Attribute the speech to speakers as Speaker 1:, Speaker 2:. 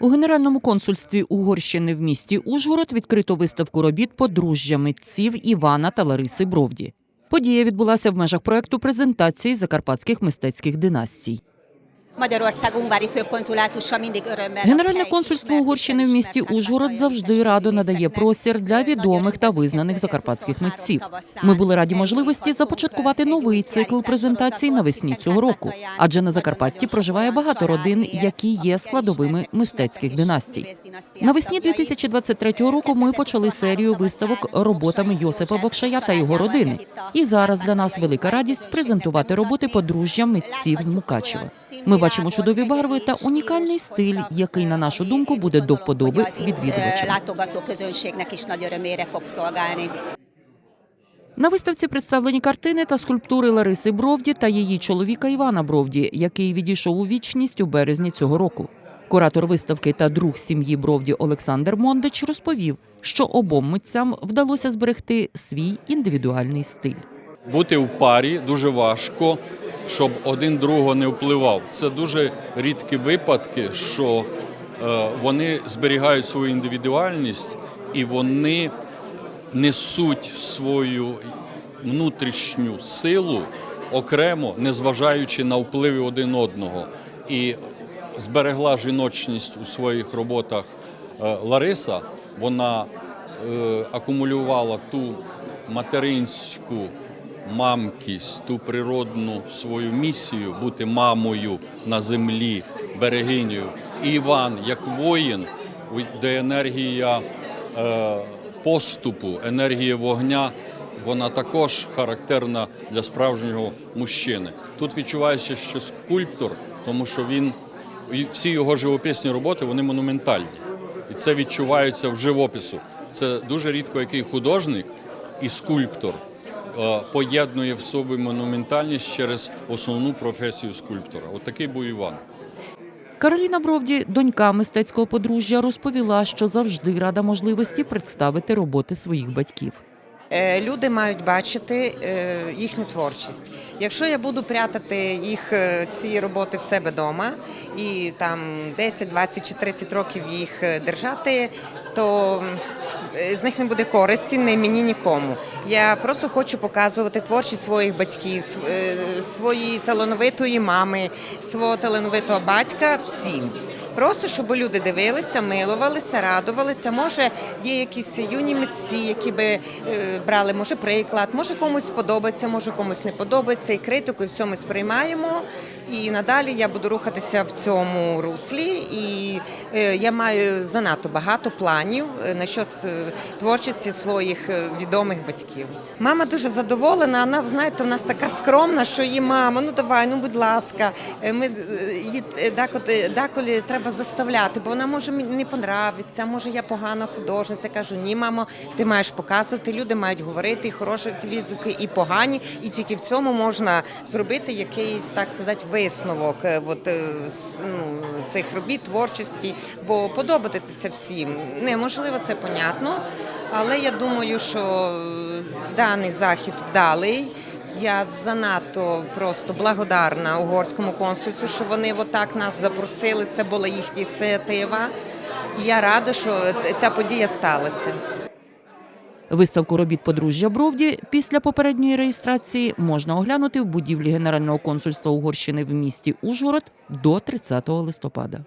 Speaker 1: У Генеральному консульстві Угорщини в місті Ужгород відкрито виставку робіт подружжя митців Івана та Лариси Бровді. Подія відбулася в межах проекту презентації закарпатських мистецьких династій. Генеральне консульство Угорщини в місті Ужгород завжди радо надає простір для відомих та визнаних закарпатських митців. Ми були раді можливості започаткувати новий цикл презентацій навесні цього року, адже на Закарпатті проживає багато родин, які є складовими мистецьких династій. Навесні 2023 року ми почали серію виставок роботами Йосипа Бакшая та його родини. І зараз для нас велика радість презентувати роботи подружжя митців з Мукачева. Ми бачимо чудові барви та унікальний стиль, який, на нашу думку, буде до вподоби відвідувачам. На виставці представлені картини та скульптури Лариси Бровді та її чоловіка Івана Бровді, який відійшов у вічність у березні цього року. Куратор виставки та друг сім'ї Бровді Олександр Мондич розповів, що обом митцям вдалося зберегти свій індивідуальний стиль.
Speaker 2: Бути в парі дуже важко, щоб один другого не впливав. Це дуже рідкі випадки, що е, вони зберігають свою індивідуальність і вони несуть свою внутрішню силу окремо, незважаючи на впливи один одного. І зберегла жіночність у своїх роботах е, Лариса. Вона е, акумулювала ту материнську мамкість, ту природну свою місію бути мамою на землі, берегинею. І Іван, як воїн, де енергія е, поступу, енергія вогня, вона також характерна для справжнього мужчини. Тут відчувається, що скульптор, тому що він всі його живописні роботи вони монументальні. І це відчувається в живопису. Це дуже рідко який художник і скульптор поєднує в собі монументальність через основну професію скульптора. От такий був Іван.
Speaker 1: Кароліна Бровді, донька мистецького подружжя, розповіла, що завжди рада можливості представити роботи своїх батьків.
Speaker 3: Е, Люди мають бачити е, їхню творчість. Якщо я буду прятати їх е, ці роботи в себе вдома і там 10, 20 чи 30 років їх держати, то з них не буде користі ні мені, нікому. Я просто хочу показувати творчість своїх батьків, своєї талановитої мами, свого талановитого батька всім. Просто щоб люди дивилися, милувалися, радувалися. Може, є якісь юні митці, які би е, брали, може, приклад, може комусь сподобається, може комусь не подобається. І критику, і все ми сприймаємо. І надалі я буду рухатися в цьому руслі. І е, я маю занадто багато планів е, насчет е, творчості своїх відомих батьків. Мама дуже задоволена. Вона, знаєте, у нас така скромна, що її мама, ну давай, ну будь ласка, ми її деколи, деколи треба заставляти, бо вона може мені не понравиться, може я погана художниця. Кажу, ні, мамо, ти маєш показувати. Люди мають говорити і хороші відгуки, і погані, і тільки в цьому можна зробити якийсь, так сказати, висновок е, от, е, ну, цих робіт, творчості, бо подобатися всім неможливо, це понятно. Але я думаю, що даний захід вдалий. Я занадто просто благодарна угорському консульству, що вони отак нас запросили. Це була їхня ініціатива. І я рада, що ця подія сталася.
Speaker 1: Виставку робіт подружжя Бровді після попередньої реєстрації можна оглянути в будівлі Генерального консульства Угорщини в місті Ужгород до 30 листопада.